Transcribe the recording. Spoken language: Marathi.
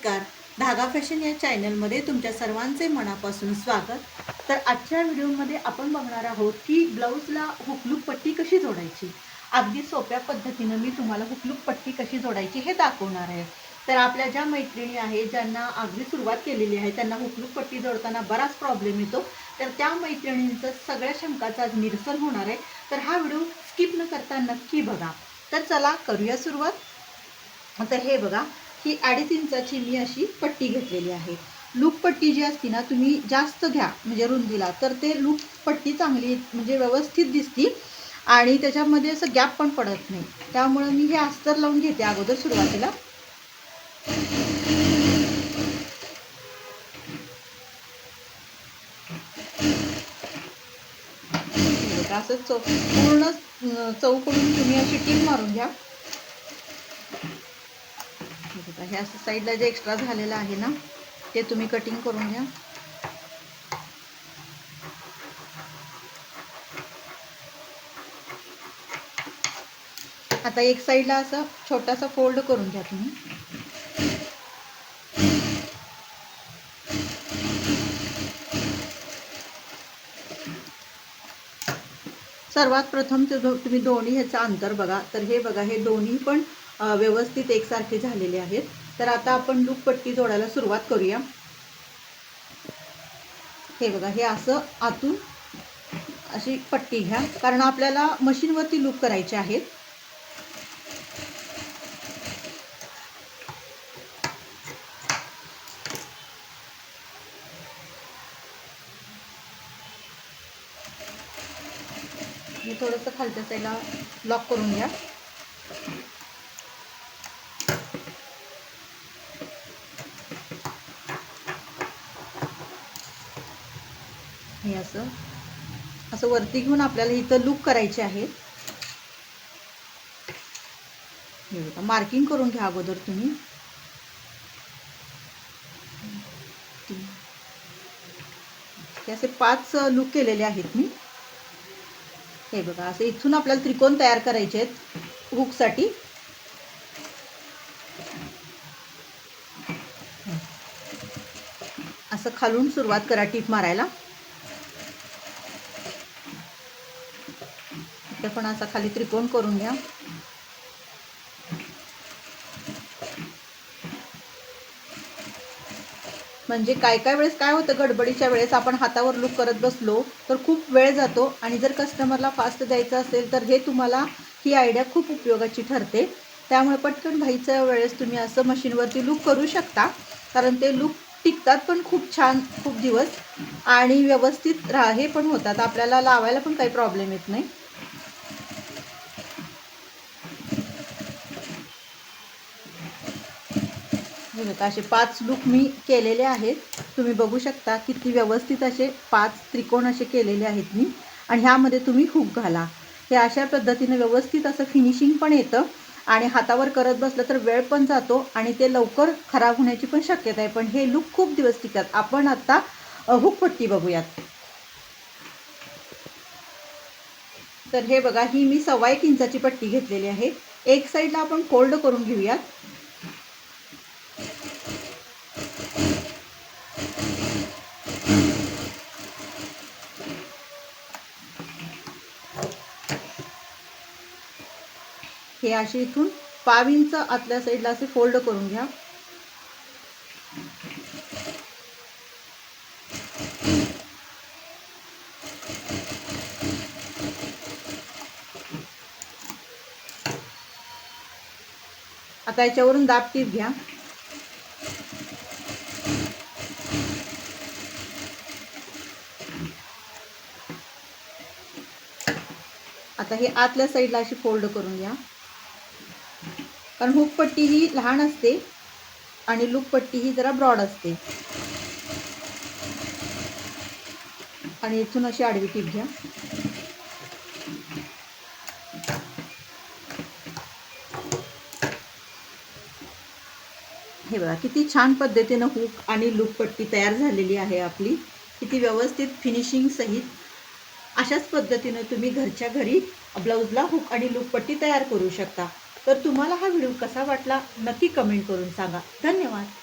नमस्कार. धागा फॅशन या चॅनलमध्ये तुमच्या सर्वांचे मनापासून स्वागत. तर आजच्या व्हिडिओमध्ये आपण बघणार आहोत की ब्लाऊजला हुकलूक पट्टी कशी जोडायची? अगदी सोप्या पद्धतीनं मी तुम्हाला हुकलूक पट्टी कशी जोडायची हे दाखवणार आहे. तर आपल्या ज्या मैत्रिणी आहेत ज्यांना अगदी सुरुवात केलेली आहे त्यांना हुकलूक पट्टी जोडताना बराच प्रॉब्लेम येतो. तर त्या मैत्रिणींचं सगळ्या शंकाचं आज निरसन होणार आहे. तर हा व्हिडिओ स्किप न करता नक्की बघा. तर चला करूया सुरुवात. तर हे बघा ही अडीच इंचाची मी अशी पट्टी घेतलेली आहे. लूप पट्टी जी असती ना तुम्ही जास्त घ्या म्हणजे रुंदीला तर ते लूप पट्टी चांगली म्हणजे व्यवस्थित दिसती आणि त्याच्यामध्ये असं गॅप पण पडत नाही. त्यामुळं मी हे अस्तर लावून घेते अगोदर सुरुवातीला. असं चौ पूर्ण चौकडून तुम्ही अशी टीप मारून घ्या. आता ह्या साईडला जे एक्स्ट्रा झालेलं आहे ना ते तुम्ही कटिंग करून घ्या. आता एक साईडला असं छोटासा फोल्ड करून घ्या तुम्ही. सर्वात प्रथम तुम्ही दोन्ही ह्याचं अंतर बघा. तर हे बघा हे दोन्ही पण व्यवस्थित एकसारखे झालेले आहेत. तर आता आपण लूप पट्टी जोडायला सुरुवात करूया. हे बघा हे असं आतून अशी पट्टी घ्या. कारण आपल्याला मशीनवरती लूप करायचे आहेत. हे थोडंसं खालच्या साईडला लॉक करून घ्या. हे असं. असं वरती घेऊन आपल्याला इथं लूक करायचे आहे हे बघा मार्किंग करून घ्या अगोदर तुम्ही. हे असे पाच लूक केलेले आहेत मी. हे बघा असं इथून आपल्याला त्रिकोण तयार करायचे आहेत हुकसाठी असं खालून सुरुवात करा टीप मारायला. इथे पण असा खाली त्रिकोण करून घ्या. म्हणजे काय काय वेळेस काय होतं गडबडीच्या वेळेस आपण हातावर लूक करत बसलो तर खूप वेळ जातो आणि जर कस्टमरला फास्ट द्यायचं असेल तर हे तुम्हाला ही आयडिया खूप उपयोगाची ठरते. त्यामुळे पटकन भाईच्या वेळेस तुम्ही असं मशीनवरती लूक करू शकता. कारण ते लूक टिकतात पण खूप छान खूप दिवस. आणि व्यवस्थित राहे पण होतात. आपल्याला लावायला पण काही प्रॉब्लेम येत नाही. हे बघा असे पाच लूक मी केलेले आहेत. तुम्ही बघू शकता किती व्यवस्थित असे पाच त्रिकोण असे केलेले आहेत मी. आणि ह्यामध्ये तुम्ही हुक घाला. हे अशा पद्धतीने व्यवस्थित असं फिनिशिंग पण येतं. आणि हातावर करत बसलं तर वेळ पण जातो आणि ते लवकर खराब होण्याची पण शक्यता आहे. पण हे लूक खूप दिवस टिकतात. आपण आता हुकपट्टी बघूयात. तर हे बघा ही मी सव्वा एक इंचाची पट्टी घेतलेली आहे. एक साईडला आपण फोल्ड करून घेऊयात. हे असे इथून पाव इंच आतल्या साईडला असे फोल्ड करून घ्या. आता याच्यावरून दाब टीप घ्या. आता हे आतल्या साईडला अशी फोल्ड करून घ्या. कारण हुक पट्टी ही लहान असते आणि लूकपट्टी ही जरा ब्रॉड असते. आणि इथून अशी आडवी टीप घ्या. हे बघा किती छान पद्धतीनं हुक आणि लूपपट्टी तयार झालेली आहे आपली. किती व्यवस्थित फिनिशिंग सहित अशाच पद्धतीनं तुम्ही घरच्या घरी ब्लाऊजला हुक आणि लूपपट्टी तयार करू शकता. तर तुम्हाला हा व्हिडिओ कसा वाटला नक्की कमेंट करून सांगा. धन्यवाद.